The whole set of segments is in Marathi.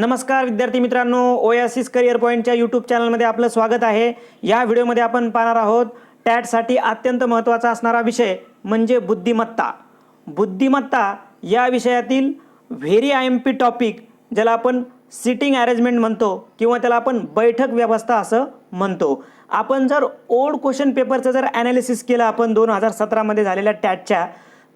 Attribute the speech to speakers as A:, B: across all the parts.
A: नमस्कार विद्यार्थी मित्रांनो. ओयासिस करिअर पॉईंटच्या यूट्यूब चॅनलमध्ये आपलं स्वागत आहे. या व्हिडिओमध्ये आपण पाहणार आहोत टॅटसाठी अत्यंत महत्त्वाचा असणारा विषय म्हणजे बुद्धिमत्ता. बुद्धिमत्ता या विषयातील very I M P topic ज्याला आपण सिटिंग अरेंजमेंट म्हणतो किंवा त्याला आपण बैठक व्यवस्था असं म्हणतो. आपण जर ओल्ड क्वेश्चन पेपरचं जर ॲनालिसिस केलं आपण दोन हजार सतरामध्ये झालेल्या टॅटच्या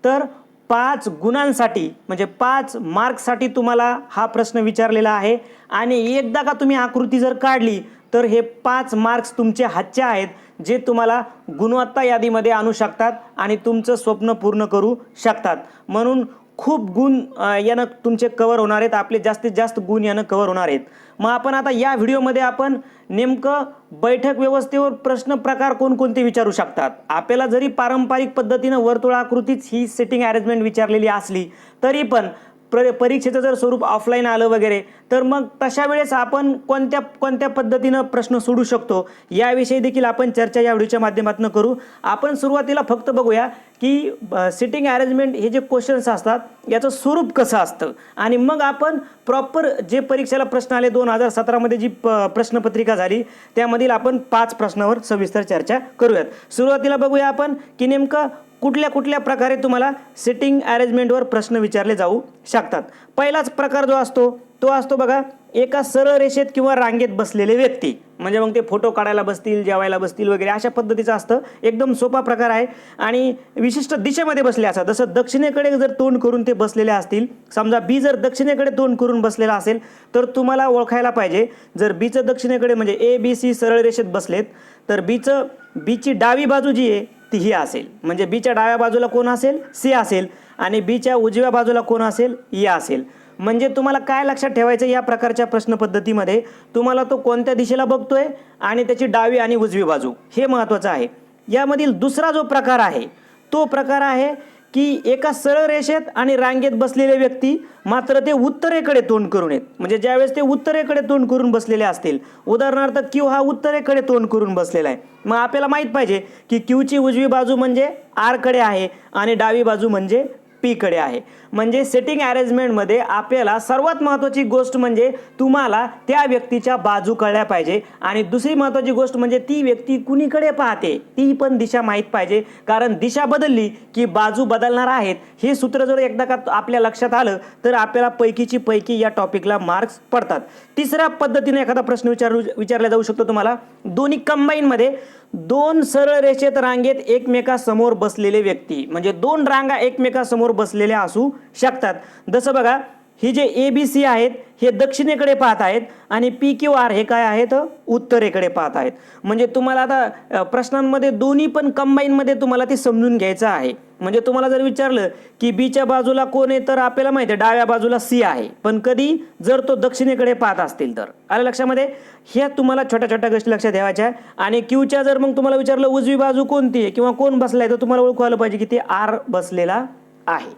A: तर पाच गुणांसाठी म्हणजे पाच मार्क्ससाठी तुम्हाला हा प्रश्न विचारलेला आहे. आणि एकदा का तुम्ही आकृती जर काढली तर हे पाच मार्क्स तुमचे हातचे आहेत जे तुम्हाला गुणवत्ता यादीमध्ये आणू शकतात आणि तुमचं स्वप्न पूर्ण करू शकतात. म्हणून खूप गुण यानं तुमचे कवर होणार आहेत. आपले जास्तीत जास्त गुण यानं कवर होणार आहेत. मग आपण आता या व्हिडिओमध्ये आपण नेमकं बैठक व्यवस्थेवर प्रश्न प्रकार कोणकोणते विचारू शकतात? आपल्याला जरी पारंपरिक पद्धतीनं वर्तुळाकृतीच ही सेटिंग अरेंजमेंट विचारलेली असली तरी पण प्र परीक्षेचं जर स्वरूप ऑफलाईन आलं वगैरे तर मग तशा वेळेस आपण कोणत्या कोणत्या पद्धतीनं प्रश्न सोडू शकतो? याविषयी देखील आपण चर्चा या व्हिडिओच्या माध्यमातून करू. आपण सुरुवातीला फक्त बघूया की सिटिंग अरेंजमेंट हे जे क्वेश्चन्स असतात याचं स्वरूप कसं असतं? आणि मग आपण प्रॉपर जे परीक्षेला प्रश्न आले दोन हजार सतरामध्ये जी प प्रश्नपत्रिका झाली त्यामधील आपण पाच प्रश्नावर सविस्तर चर्चा करूयात. सुरुवातीला बघूया आपण की नेमकं कुठल्या कुठल्या प्रकारे तुम्हाला सिटिंग अरेंजमेंटवर प्रश्न विचारले जाऊ शकतात. पहिलाच प्रकार जो असतो तो असतो बघा एका सरळ रेषेत किंवा रांगेत बसलेले व्यक्ती. म्हणजे मग ते फोटो काढायला बसतील जेवायला बसतील वगैरे अशा पद्धतीचं असतं. एकदम सोपा प्रकार आहे. आणि विशिष्ट दिशेमध्ये बसले असतात. जसं दक्षिणेकडे जर तोंड करून ते बसलेले असतील समजा बी जर दक्षिणेकडे तोंड करून बसलेला असेल तर तुम्हाला ओळखायला पाहिजे जर बीचं दक्षिणेकडे म्हणजे ए बी सी सरळ रेषेत बसलेत तर बीचं बीची डावी बाजू जी आहे ही असेल. म्हणजे बीच्या डाव्या बाजूला कोण असेल? सी असेल. आणि बीच्या उजव्या बाजूला कोण असेल? ई असेल. म्हणजे तुम्हाला काय लक्षात ठेवायचं या प्रकारच्या प्रश्न पद्धतीमध्ये तुम्हाला तो कोणत्या दिशेला बघतोय? आणि त्याची डावी आणि उजवी बाजू. हे महत्त्वाचं आहे. यामधील दुसरा जो प्रकार आहे तो प्रकार आहे की एका सरळ रेषेत आणि रांगेत बसलेले व्यक्ती मात्र ते उत्तरेकडे तोंड करून येत. म्हणजे ज्यावेळेस ते उत्तरेकडे तोंड करून बसलेले असतील. उदाहरणार्थ क्यू हा उत्तरेकडे तोंड करून बसलेला आहे. मग आपल्याला माहीत पाहिजे की क्यूची उजवी बाजू म्हणजे आरकडे आहे आणि डावी बाजू म्हणजे पीकडे आहे. म्हणजे सेटिंग अरेंजमेंटमध्ये आपल्याला सर्वात महत्त्वाची गोष्ट म्हणजे तुम्हाला त्या व्यक्तीच्या बाजू कळल्या पाहिजे. आणि दुसरी महत्त्वाची गोष्ट म्हणजे ती व्यक्ती कुणीकडे पाहते ती पण दिशा माहीत पाहिजे. कारण दिशा बदलली की बाजू बदलणार आहेत हे सूत्र जर एकदा का आपल्या लक्षात आलं तर आपल्याला पैकीची पैकी या टॉपिकला मार्क्स पडतात. तिसऱ्या पद्धतीने एखादा प्रश्न विचारू विचारला जाऊ शकतो तुम्हाला. दोन्ही कंबाईनमध्ये दोन सरळ रेषेत रांगेत एकमेकासमोर बसलेले व्यक्ती. म्हणजे दोन रांगा एकमेकासमोर बसलेल्या असू शकतात. जसं बघा ही जे ए बी सी आहेत हे दक्षिणेकडे पाहत आहेत आणि पी क्यू आर हे काय आहेत? उत्तरेकडे पाहत आहेत. म्हणजे तुम्हाला आता प्रश्नांमध्ये दोन्ही पण कंबाईनमध्ये तुम्हाला ते समजून घ्यायचं आहे. म्हणजे तुम्हाला जर विचारलं की बीच्या बाजूला कोण आहे तर आपल्याला माहिती आहे डाव्या बाजूला सी आहे. पण कधी? जर तो दक्षिणेकडे पाहत असतील तर. आलं लक्षामध्ये? ह्या तुम्हाला छोट्या छोट्या गोष्टी लक्षात ठेवायच्या. आहे आणि क्यूच्या जर मग तुम्हाला विचारलं उजवी बाजू कोणती आहे किंवा कोण बसलाय तर तुम्हाला ओळखू आलं पाहिजे की ते आर बसलेला आहे.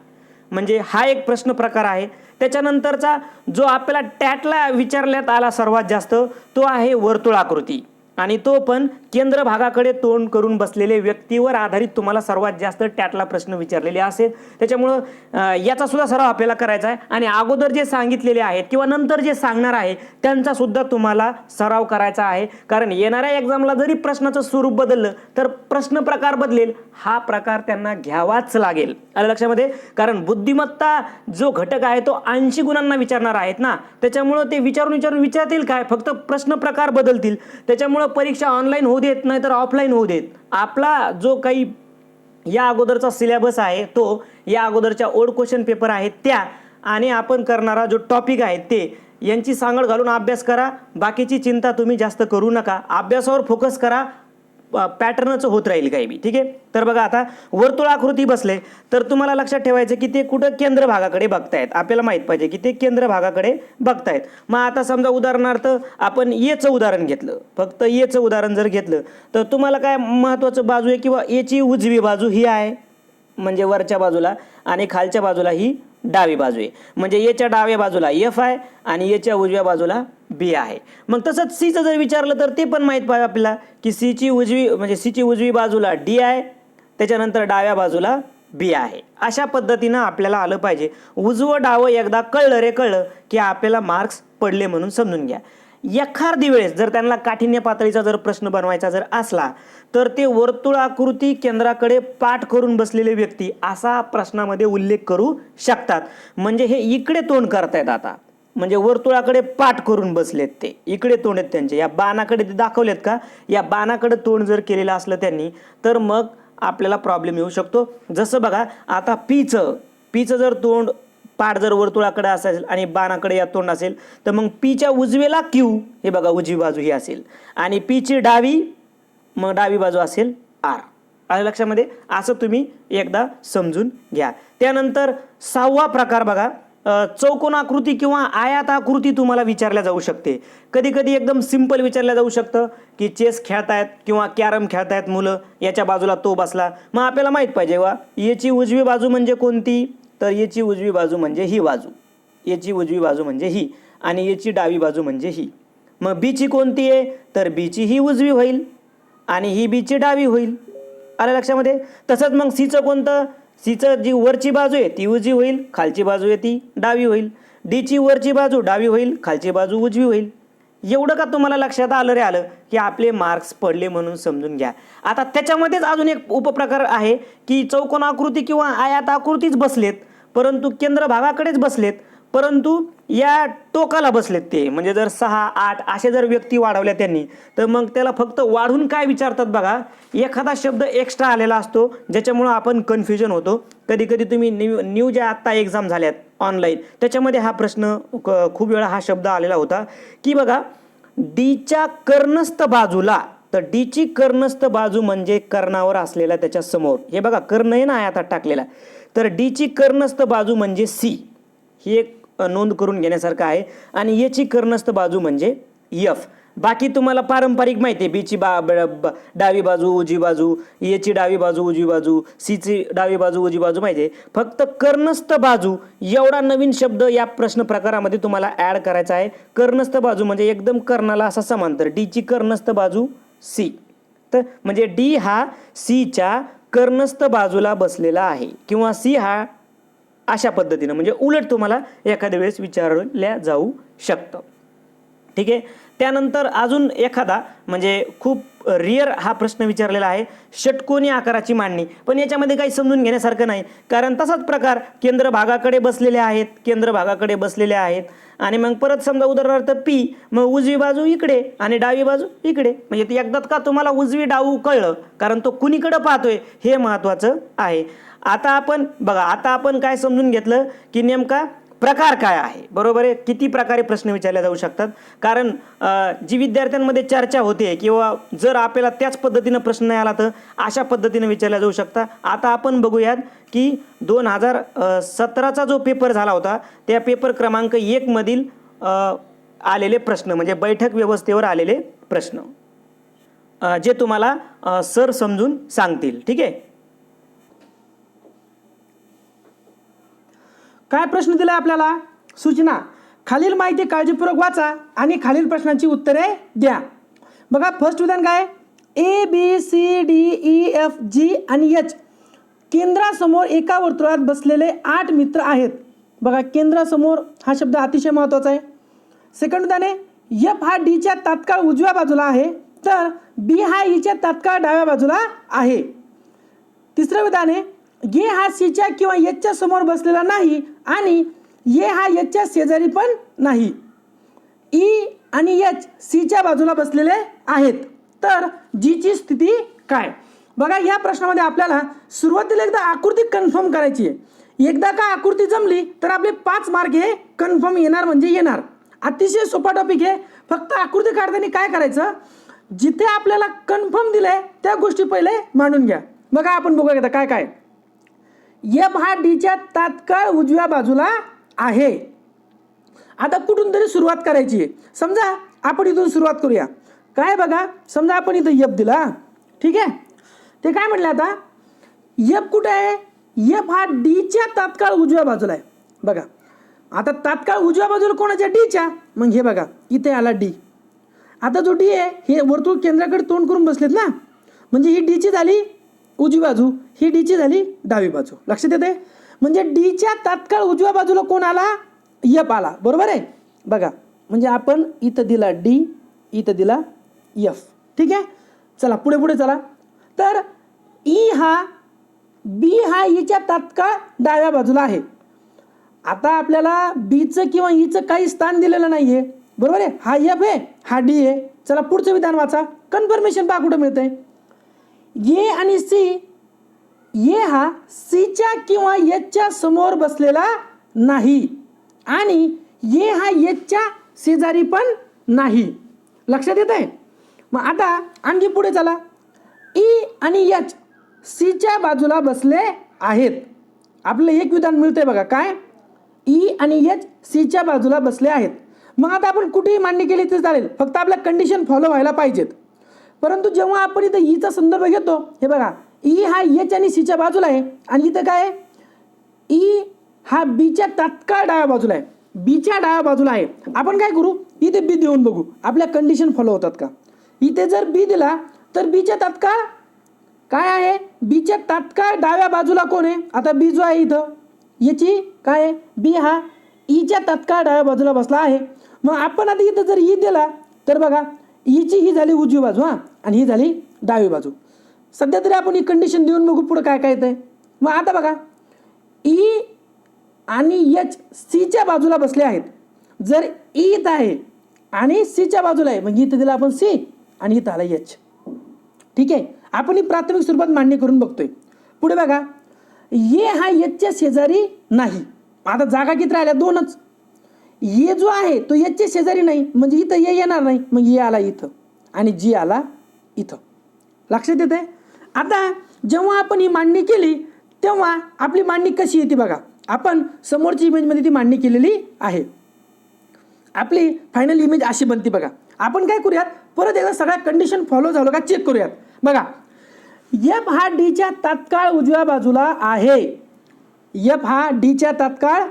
A: म्हणजे हा एक प्रश्न प्रकार आहे. त्याच्यानंतरचा जो आपल्याला टॅटला विचारण्यात आला सर्वात जास्त तो आहे वर्तुळाकृती. आणि तो पण केंद्र भागाकडे तोंड करून बसलेले व्यक्तीवर आधारित तुम्हाला सर्वात जास्त टॅटला प्रश्न विचारलेले असेल. त्याच्यामुळं याचा सुद्धा सराव आपल्याला करायचा आहे. आणि अगोदर जे सांगितलेले आहेत किंवा नंतर जे सांगणार आहे त्यांचा सुद्धा तुम्हाला सराव करायचा आहे. कारण येणाऱ्या एक्झामला जरी प्रश्नाचं स्वरूप बदललं तर प्रश्न प्रकार बदलेल. हा प्रकार त्यांना घ्यावाच लागेल. आलं लक्षामध्ये? कारण बुद्धिमत्ता जो घटक आहे तो ऐंशी गुणांना विचारणार आहेत ना? त्याच्यामुळं ते विचारून विचारून विचारतील काय? फक्त प्रश्न प्रकार बदलतील. त्याच्यामुळं परीक्षा ऑनलाईन होऊ देत नाही तर ऑफलाईन होऊ देत. आपला जो काही या अगोदरचा सिलेबस आहे तो या अगोदरच्या ओल्ड क्वेश्चन पेपर आहेत त्या आणि आपण करणारा जो टॉपिक आहे ते यांची सांगड घालून अभ्यास करा. बाकीची चिंता तुम्ही जास्त करू नका. अभ्यासावर फोकस करा. पॅटर्नच होत राहील काही बी ठीक आहे? तर बघा आता वर्तुळाकृती बसले तर तुम्हाला लक्षात ठेवायचं की ते कुठं केंद्र भागाकडे बघतायत. आपल्याला माहीत पाहिजे की ते केंद्र भागाकडे बघतायत. मग आता समजा उदाहरणार्थ आपण येचं उदाहरण घेतलं. फक्त येचं उदाहरण जर घेतलं तर तुम्हाला काय महत्त्वाचं बाजू आहे? किंवा एची उजवी बाजू ही आहे म्हणजे वरच्या बाजूला आणि खालच्या बाजूला ही डावी बाजू आहे. म्हणजे याच्या डाव्या बाजूला एफ आहे आणि याच्या उजव्या बाजूला बी आहे. मग तसंच सीचं जर विचारलं तर ते पण माहीत पाहिजे आपल्याला की सीची उजवी म्हणजे सीची उजवी बाजूला डी आहे त्याच्यानंतर डाव्या बाजूला बी आहे. अशा पद्धतीनं आपल्याला आलं पाहिजे. उजवं डावं एकदा कळलं रे कळलं की आपल्याला मार्क्स पडले म्हणून समजून घ्या. एखादी वेळेस जर त्यांना काठिण्य पातळीचा जर प्रश्न बनवायचा जर असला तर ते वर्तुळाकृती केंद्राकडे पाठ करून बसलेले व्यक्ती असा प्रश्नामध्ये उल्लेख करू शकतात. म्हणजे हे इकडे तोंड करतायत आता. म्हणजे वर्तुळाकडे पाठ करून बसलेत ते. इकडे तोंड आहेत त्यांचे. या बाणाकडे ते दाखवलेत का? या बाणाकडे तोंड जर केलेलं असलं त्यांनी तर मग आपल्याला प्रॉब्लेम येऊ शकतो. जसं बघा आता पीचं. पीचं जर तोंड पाठ जर वर्तुळाकडे असेल आणि बाणाकडे या तोंड असेल तर मग पीच्या उजवेला क्यू. हे बघा उजवी बाजू ही असेल. आणि पीची डावी मग डावी बाजू असेल आर. आलं लक्षामध्ये? असं तुम्ही एकदा समजून घ्या. त्यानंतर सहावा प्रकार बघा. चौकोन चौकोनाकृती किंवा आयाताकृती तुम्हाला विचारल्या जाऊ शकते. कधी कधी एकदम सिंपल विचारल्या जाऊ शकतं की चेस खेळतायत किंवा कॅरम खेळतायत मुलं याच्या बाजूला तो बसला. मग आपल्याला माहीत पाहिजे वा याची उजवी बाजू म्हणजे कोणती? तर याची उजवी बाजू म्हणजे ही बाजू. याची उजवी बाजू म्हणजे ही आणि याची डावी बाजू म्हणजे ही. मग बीची कोणती आहे? तर बीची ही उजवी होईल. आणि ही बीची डावी होईल. आलं लक्षामध्ये? तसंच मग सीचं कोणतं? सीचं जी वरची बाजू आहे ती उजवी होईल खालची बाजू आहे ती डावी होईल. डीची वरची बाजू डावी होईल खालची बाजू उजवी होईल. एवढं का तुम्हाला लक्षात आलं रे आलं? की आपले मार्क्स पडले म्हणून समजून घ्या. आता त्याच्यामध्येच अजून एक उपप्रकार आहे की चौकोन आकृती किंवा आयात आकृतीच बसलेत परंतु केंद्र भागाकडेच बसलेत. परंतु या टोकाला बसलेत ते. म्हणजे जर सहा आठ असे जर व्यक्ती वाढवल्या त्यांनी तर मग त्याला फक्त वाढून काय विचारतात बघा एखादा शब्द एक्स्ट्रा आलेला असतो ज्याच्यामुळं आपण कन्फ्युजन होतो. कधी कधी तुम्ही न्यू न्यू ज्या आत्ता एक्झाम झाल्यात ऑनलाईन त्याच्यामध्ये हा प्रश्न क- खूप वेळा हा शब्द आलेला होता की बघा डीच्या कर्णस्थ बाजूला तर डीची कर्णस्थ बाजू म्हणजे कर्णावर असलेला त्याच्यासमोर. हे बघा कर्ण आहे ना आता टाकलेला. तर डीची कर्णस्थ बाजू म्हणजे सी. ही एक नोंद करून घेण्यासारखं आहे. आणि याची कर्णस्थ बाजू म्हणजे यफ बाकी तुम्हाला पारंपरिक माहिती आहे. बीची बा ब- ब- डावी बाजू उजवी बाजू याची डावी बाजू उजवी बाजू सीची डावी बाजू उजवी बाजू माहिती आहे. फक्त कर्णस्थ बाजू एवढा नवीन शब्द या प्रश्न प्रकारामध्ये तुम्हाला ॲड करायचा आहे. कर्णस्थ बाजू म्हणजे एकदम कर्णाला असा समांतर. डीची कर्णस्थ बाजू सी तर म्हणजे डी हा सीच्या कर्णस्थ बाजूला बसलेला आहे. किंवा सी हा अशा पद्धतीनं म्हणजे उलट तुम्हाला एखाद्या वेळेस विचारल्या जाऊ शकतं. ठीक आहे? त्यानंतर अजून एखादा म्हणजे खूप रिअर हा प्रश्न विचारलेला आहे षटकोनी आकाराची मांडणी. पण याच्यामध्ये काही समजून घेण्यासारखं नाही. कारण तसाच प्रकार केंद्र भागाकडे बसलेले आहेत केंद्र भागाकडे बसलेले आहेत. आणि मग परत समजा उदाहरणार्थ पी मग उजवी बाजू इकडे आणि डावी बाजू इकडे. म्हणजे ते एकदाच का तुम्हाला उजवी डाऊ कळलं? कारण तो कुणीकडं पाहतोय हे महत्त्वाचं आहे. आता आपण बघा आता आपण काय समजून घेतलं की नेमका प्रकार काय आहे? बरोबर आहे? किती प्रकारे प्रश्न विचारले जाऊ शकतात? कारण जी विद्यार्थ्यांमध्ये चर्चा होते किंवा जर आपल्याला त्याच पद्धतीनं प्रश्न नाही आला तर अशा पद्धतीनं विचारला जाऊ शकता. आता आपण बघूयात की दोन हजार सतराचा जो पेपर झाला होता त्या पेपर क्रमांक एकमधील आलेले प्रश्न म्हणजे बैठक व्यवस्थेवर आलेले प्रश्न जे तुम्हाला सर समजून सांगतील. ठीक आहे?
B: काय प्रश्न दिला आपल्याला? सूचना. खालील माहिती काळजीपूर्वक वाचा आणि खालील प्रश्नांची उत्तरे द्या. बघा फर्स्ट विधान काय? A B C D E F G आणि एच केंद्रासमोर एका वर्तुळात बसलेले आठ मित्र आहेत. बघा केंद्रासमोर हा शब्द अतिशय महत्त्वाचा आहे. सेकंड विधान आहे एफ हा डीच्या तात्काळ उजव्या बाजूला आहे तर बी हा e ईच्या तात्काळ डाव्या बाजूला आहे. तिसरं विधान आहे गे हा सीच्या किंवा एचच्या समोर बसलेला नाही आणि ये हा यचच्या शेजारी पण नाही. ई आणि यच सीच्या बाजूला बसलेले आहेत. तर जीची स्थिती काय? बघा या प्रश्नामध्ये आपल्याला सुरुवातीला एकदा आकृती कन्फर्म करायची आहे. एकदा का आकृती जमली तर आपले पाच मार्क हे कन्फर्म येणार म्हणजे येणार. अतिशय सोपा टॉपिक आहे. फक्त आकृती काढताना काय करायचं? जिथे आपल्याला कन्फर्म दिलंय त्या गोष्टी पहिले मांडून घ्या. बघा आपण बघूया एकदा काय काय. एम हा डीच्या तात्काळ उजव्या बाजूला आहे. आता कुठून तरी सुरुवात करायची आहे. समजा आपण इथून सुरुवात करूया. काय बघा समजा आपण इथं यप दिला. ठीक आहे? ते काय म्हटलं आता? यप कुठं आहे? यप हा डीच्या तात्काळ उजव्या बाजूला आहे. बघा. आता तात्काळ उजव्या बाजूला कोणाच्या? डीच्या मग हे बघा इथे आला डी आता जो डी आहे हे वर्तुळ केंद्राकडे तोंड करून बसलेत ना? म्हणजे ही डीची झाली. उजवी बाजू ही डीची झाली डावी बाजू. लक्षात येते म्हणजे डीच्या तात्काळ उजव्या बाजूला कोण आला? यप आला. बरोबर आहे? बघा म्हणजे आपण इथं दिला डी इथं दिला यफ. ठीक आहे? चला पुढे पुढे चला. तर ई हा बी हा ईच्या तात्काळ डाव्या बाजूला आहे. आता आपल्याला बीचं किंवा ईचं काही स्थान दिलेलं नाही आहे बरोबर आहे? हा यफ आहे हा डी आहे. चला पुढचं विधान वाचा. कन्फर्मेशन पहा कुठं मिळतंय. ये आणि सी ये हा सीच्या किंवा येच्या समोर बसलेला नाही. आणि ये हा येच्या शेजारी पण नाही. लक्षात येत आहे मग आता आणखी पुढे चला. ई आणि यच सीच्या बाजूला बसले आहेत. आपलं एक विधान मिळतंय बघा. काय? ई आणि यच सीच्या बाजूला बसले आहेत. मग आता आपण कुठेही मांडणी केली तर चालेल. फक्त आपल्या कंडिशन फॉलो व्हायला पाहिजेत. परंतु जेव्हा आपण इथं ईचा संदर्भ घेतो हे बघा ई हा एच आणि सीच्या बाजूला आहे. आणि इथं काय ई हा बीच्या तात्काळ डाव्या बाजूला आहे. बीच्या डाव्या बाजूला आहे. आपण काय करू? इथे बी देऊन बघू. आपल्या कंडिशन फॉलो होतात का? इथे जर बी दिला तर बीच्या तात्काळ काय आहे? बीच्या तात्काळ डाव्या बाजूला कोण आहे? आता बी जो आहे इथं याची काय आहे? बी हा e ईच्या तात्काळ डाव्या बाजूला बसला आहे. मग आपण आता इथं जर ई दिला तर बघा ईची ही झाली उजवी बाजू हां. आणि ही झाली डावी बाजू. सध्या तरी आपण ही कंडिशन देऊन बघू पुढं काय काय येतंय. मग आता बघा. ई आणि एच सीच्या बाजूला बसले आहेत. जर ई इथं आहे आणि सीच्या बाजूला आहे म्हणजे इथं दिला आपण सी आणि इथं आला एच ठीक आहे? आपण ही प्राथमिक स्वरूपात मांडणी करून बघतोय. पुढे बघा. ये हा एचच्या शेजारी नाही. आता जागा किती राहिल्या? दोनच. ये जो आहे तो याच्या शेजारी नाही. म्हणजे इथं ये येणार नाही. मग ये आला इथं. आणि जी आला इथं. लक्षात येते आता जेव्हा आपण ही मांडणी केली तेव्हा आपली मांडणी कशी येते बघा. आपण समोरची इमेजमध्ये ती मांडणी केलेली आहे. आपली फायनल इमेज अशी बनते बघा. आपण काय करूयात? परत एकदा सगळ्या कंडिशन फॉलो झालो का चेक करूयात. बघा. एफ हा डीच्या तात्काळ उजव्या बाजूला आहे. एफ हा डीच्या तात्काळ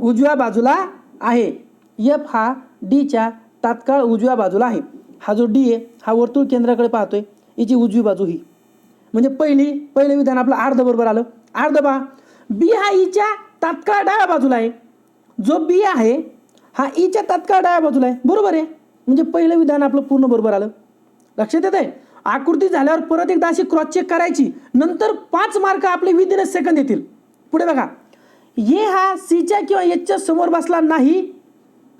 B: उजव्या बाजूला आहे. एफ हा डीच्या तात्काळ उजव्या बाजूला आहे. हा जो डी आहे हा वर्तुळ केंद्राकडे पाहतोय. याची उजवी बाजू ही. म्हणजे पहिली पहिलं विधान आपलं अर्ध बरोबर आलं. अर्ध पहा. बी हा e ईच्या तात्काळ डाव्या बाजूला आहे. जो बी आहे हा e ईच्या तात्काळ डाव्या बाजूला आहे. बरोबर आहे. म्हणजे पहिलं विधान आपलं पूर्ण बरोबर आलं. लक्षात येत आहे आकृती झाल्यावर परत एकदा अशी क्रॉस चेक करायची. नंतर पाच मार्क आपले विदिन सेकंद येतील. पुढे बघा. ये हा सीच्या किंवा एचच्या समोर बसला नाही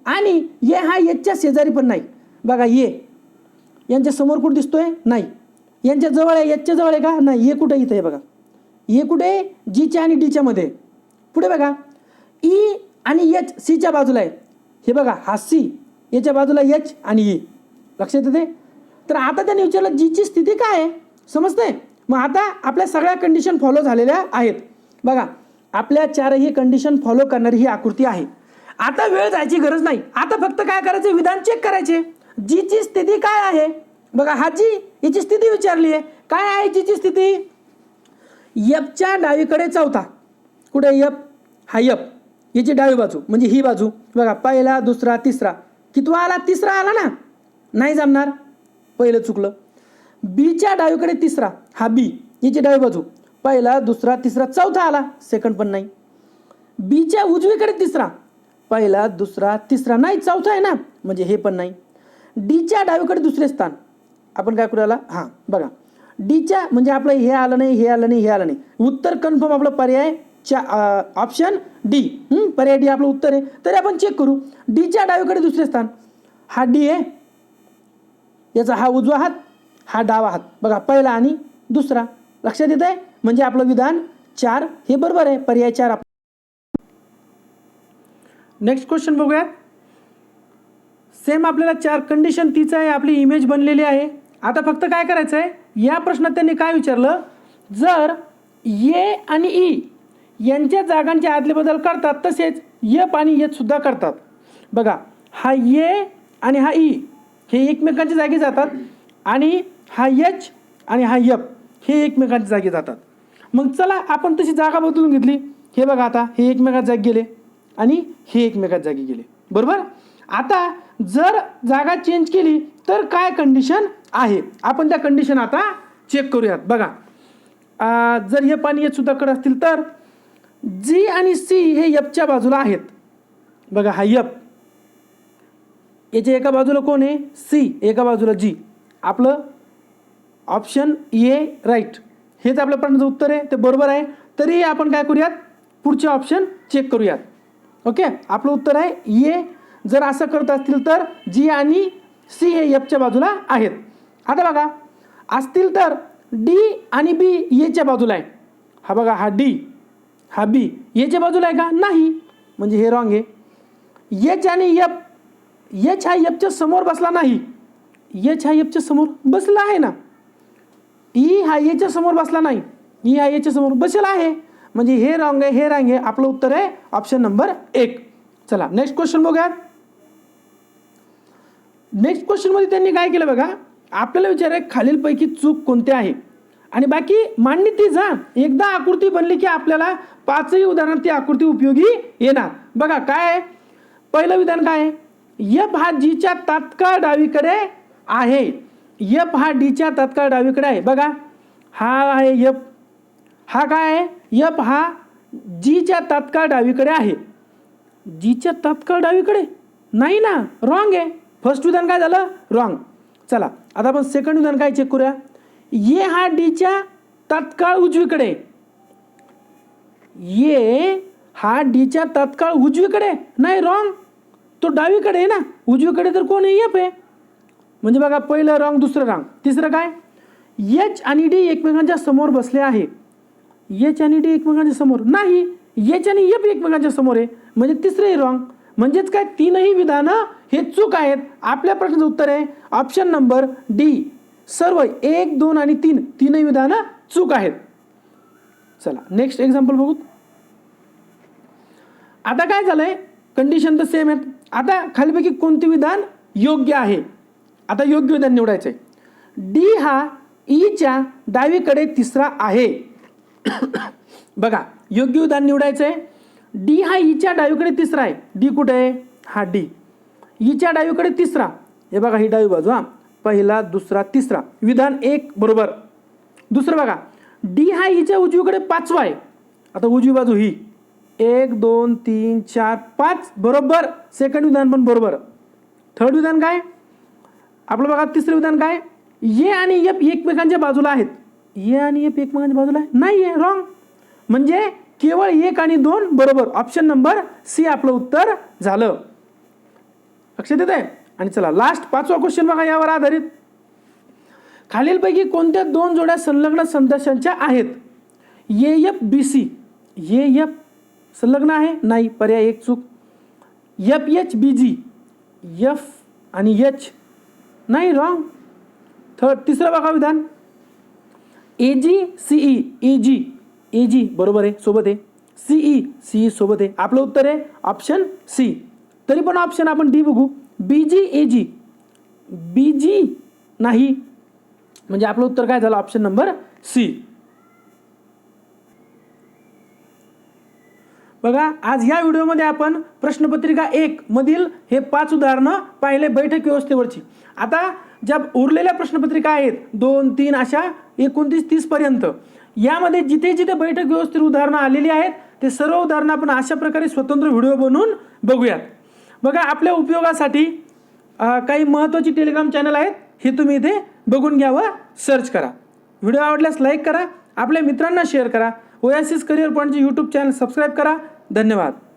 B: आणि ये हा एचच्या शेजारी पण नाही. बघा ये. यांच्या समोर कुठं दिसतोय? नाही. यांच्या जवळ आहे याच्या जवळ आहे का? नाही ये कुठे? इथं आहे बघा. ये कुठे? आहे? जीच्या आणि डीच्या मध्ये. पुढे बघा. ई आणि एच सीच्या बाजूला आहे. हे बघा हा सी. याच्या बाजूला एच आणि ई. लक्षात येते तर आता त्यांनी विचारलं जीची स्थिती काय आहे? समजते मग आता आपल्या सगळ्या कंडिशन फॉलो झालेल्या आहेत. बघा आपल्या चारही कंडिशन फॉलो करणारी ही आकृती आहे. आता वेळ जायची गरज नाही. आता फक्त काय करायचे? विधान चेक करायचे. जीची स्थिती काय आहे? बघा हा जी याची स्थिती विचारली आहे. काय आहे जीची स्थिती? यपच्या डावीकडे चौथा. कुठे यप हा यप याची डावी बाजू म्हणजे ही बाजू. बघा पहिला दुसरा तिसरा. कितवा आला? तिसरा आला ना? नाही जमणार. पहिलं चुकलं. बीच्या डावीकडे तिसरा. हा बी याची डावी बाजू. पहिला दुसरा तिसरा चौथा आला सेकंड पण नाही. बीच्या उजवीकडे तिसरा. पहिला दुसरा तिसरा नाही चौथा आहे ना? म्हणजे हे पण नाही. डीच्या डावीकडे दुसरे स्थान. आपण काय करूया हां बघा. डीच्या म्हणजे आपलं हे आलं नाही हे आलं नाही हे आलं नाही. उत्तर कन्फर्म आपलं पर्याय च्या ऑप्शन डी पर्याय डी आपलं उत्तर आहे. तरी आपण चेक करू. डीच्या डावीकडे दुसरे स्थान. हा डी आहे. याचा हा उजवा हात हा डावा हात. बघा पहिला आणि दुसरा. लक्षात येत आहे म्हणजे आपलं विधान चार हे बरोबर आहे. पर्याय चार आप नेक्स्ट क्वेश्चन बघूयात. सेम आपल्याला चार कंडिशन तीच आहे आपली इमेज बनलेली आहे. आता फक्त काय करायचं आहे या प्रश्नात त्यांनी काय विचारलं? जर ये आणि ई यांच्या जागांचे आदलेबदल करतात तसेच यप आणि यच सुद्धा करतात. बघा हा ये आणि हा ई हे एकमेकांच्या जागी जातात आणि हा यच आणि हा यप हे एकमेकांच्या जागी जातात. मग चला आपण तशी जागा बदलून घेतली. हे बघा आता हे एकमेकात जागी गेले आणि हे एकमेकात जागी गेले. बरोबर? आता जर जागा चेंज केली तर काय कंडिशन आहे? आपण त्या कंडिशन आता चेक करूयात. बघा. जर हे पाणी येत सुद्धा कडे असतील तर जी आणि सी हे यपच्या बाजूला आहेत. बघा हा यप याच्या एका बाजूला कोण आहे? सी एका बाजूला जी आपलं ऑप्शन ए राईट हेच आपल्या प्रश्नाचं उत्तर आहे ते बरोबर आहे. तरीही आपण काय करूयात? पुढचे ऑप्शन चेक करूयात. ओके आपलं उत्तर आहे ए जर असं करत असतील तर जी आणि सी हे एफच्या बाजूला आहेत. आता बघा. असतील तर डी आणि बी एच्या बाजूला आहे. हा बघा हा डी हा बी एच्या बाजूला आहे का? नाही. म्हणजे हे रॉंग आहे. एच आणि एफ एच हा एफच्या समोर बसला नाही. एच हा एफच्या समोर बसला आहे ना. ई हा याच्या समोर बसला नाही. ई हा याच्या समोर बसेल आहे. म्हणजे हे रॉंग आहे हे रॉंग आहे. आपलं उत्तर आहे ऑप्शन नंबर एक. चला नेक्स्ट क्वेश्चन बघूयात. नेक्स्ट क्वेश्चनमध्ये त्यांनी काय केलं बघा? आपल्याला विचार आहे खालीलपैकी चूक कोणती आहे? आणि बाकी मांडणी तीच हा एकदा आकृती बनली की आपल्याला पाचही उदाहरणात ती आकृती उपयोगी येणार. बघा काय आहे? पहिलं विधान काय आहे? यप हा जीच्या तात्काळ डावीकडे आहे. यप हा डीच्या तत्काळ डावीकडे आहे. बघा हा आहे यप हा काय आहे? यप हा जीच्या तात्काळ डावीकडे आहे. जीच्या तात्काळ डावीकडे? नाही ना. रॉंग आहे. फर्स्ट विधान काय झालं? रॉंग चला आता आपण सेकंड विधान काय चेक करूया? ये हा डीच्या तात्काळ उजवीकडे. ये हा डीच्या तात्काळ उजवीकडे. नाही रॉंग तो डावीकडे आहे ना. उजवीकडे तर कोण आहे? एफ आहे. म्हणजे बघा पहिलं रंग दुसरं रॉंग. तिसरं काय? एच आणि डी एकमेकांच्या समोर बसले आहे. एच आणि डी एकमेकांच्या समोर. नाही एच आणि एफ एकमेकांच्या समोर आहे. म्हणजे तिसरंही रॉंग. म्हणजेच काय? तीनही विधानं हे चूक आहेत. आपल्या प्रश्नाचं उत्तर आहे. ऑप्शन नंबर डी सर्व एक दोन आणि तीन तीनही विधानं चूक आहेत. चला नेक्स्ट एक्झाम्पल बघू. आता काय झालंय? कंडिशन तर सेम आहेत. आता खालीपैकी कोणते विधान योग्य आहे? आता योग्य विधान निवडायचं आहे डी हा e ईच्या डावीकडे तिसरा आहे. बघा योग्य विधान निवडायचं आहे डी हा e ईच्या डावीकडे तिसरा आहे. डी कुठे आहे? हा डी ईच्या e डावीकडे तिसरा. हे बघा ही डावी बाजू हा. पहिला दुसरा तिसरा. विधान एक बरोबर. दुसरं बघा डी हा ईच्या उजवीकडे पाचवा आहे. आता उजवी बाजू ही. एक दोन तीन चार पाच. बरोबर. सेकंड विधान पण बरोबर. थर्ड विधान काय? आपलं बघा तिसरं विधान काय? ये आणि एफ एकमेकांच्या बाजूला आहेत. ये आणि एफ एकमेकांच्या बाजूला आहे? नाही आहे रॉंग म्हणजे केवळ एक आणि दोन बरोबर. ऑप्शन नंबर सी आपलं उत्तर झालं. लक्षात येत आहे आणि चला लास्ट पाचवा क्वेश्चन बघा यावर आधारित. खालीलपैकी कोणत्या दोन जोड्या संलग्न संदेशांच्या आहेत? A F B C A F संलग्न आहे? नाही पर्याय एक चूक. F H B G F आणि एच नाही रॉंग थर्ड तिसरं बघा विधान. ए जी सीई ए जी ए जी बरोबर आहे सोबत आहे. सीई सीई सोबत आहे. आपलं उत्तर आहे ऑप्शन सी तरी पण ऑप्शन आपण डी बघू. बी जी ए जी बी जी नाही. म्हणजे आपलं उत्तर काय झालं? ऑप्शन नंबर सी बघा आज या व्हिडिओमध्ये आपण प्रश्नपत्रिका एक मधील हे पाच उदाहरणं पाहिले बैठक व्यवस्थेवरची. आता ज्या उरलेल्या प्रश्नपत्रिका आहेत दोन तीन अशा एकोणतीस तीसपर्यंत यामध्ये जिथे जिथे बैठक व्यवस्थेत उदाहरणं आलेली आहेत ते सर्व उदाहरणं आपण अशा प्रकारे स्वतंत्र व्हिडिओ बनवून बघूयात. बघा आपल्या उपयोगासाठी काही महत्त्वाची टेलिग्राम चॅनल आहेत हे तुम्ही इथे बघून घ्यावं सर्च करा. व्हिडिओ आवडल्यास लाईक करा आपल्या मित्रांना शेअर करा ओएसिस करिअर पॉईंटचे यूट्यूब चॅनल सबस्क्राईब करा धन्यवाद.